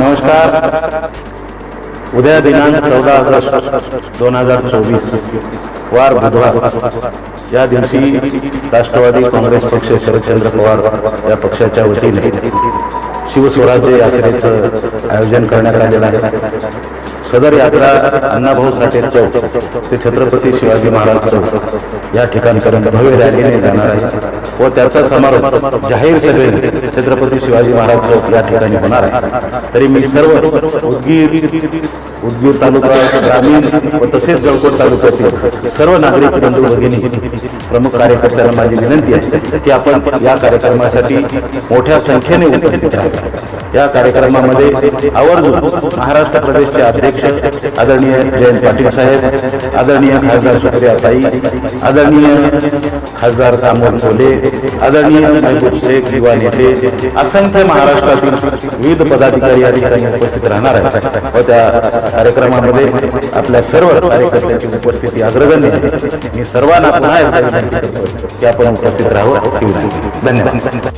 नमस्कार. उद्या दिनांक चौदा ऑगस्ट दोन हजार चोवीस वार बुधवार. या दिवशी राष्ट्रवादी काँग्रेस पक्ष शरदचंद्र पवार या पक्षाच्या वतीने शिवस्वराज्य यात्रेचं आयोजन करण्यात आलेलं आहे. सदर यात्रा अण्णाभाऊ साठे चौक ते छत्रपती शिवाजी महाराज चौक या ठिकाणपर्यंत भव्य रॅलीने जाणार आहे. व त्याचा समारोप जाहीर सभेने छत्रपती शिवाजी महाराज चौक या ठिकाणी होणार आहे. तरी मी सर्व उदगीर उदगीर तालुका ग्रामीण व तसेच जळकोट तालुक्यातील सर्व नागरिक बंधू भगिनी प्रमुख कार्यकर्त्यांना माझी विनंती आहे की आपण या कार्यक्रमासाठी मोठ्या संख्येने उपस्थित राहा या कार्यक्रमामध्ये आवर्जून महाराष्ट्र प्रदेशचे अध्यक्ष आदरणीय जयंत पाटील साहेब आदरणीय खासदार सुप्रिया ताई आदरणीय खासदार दामोदर कोले आदरणीय महबूब शेख युवा नेते असंख्य महाराष्ट्रातील विविध पदाधिकारी या ठिकाणी उपस्थित राहणार आहेत. व त्या कार्यक्रमामध्ये आपल्या सर्व कार्यकर्त्यांची उपस्थिती अग्रगण्य आहे. मी सर्वांना पुन्हा एकदा विनंती करतो की आपण उपस्थित राहावं. धन्यवाद.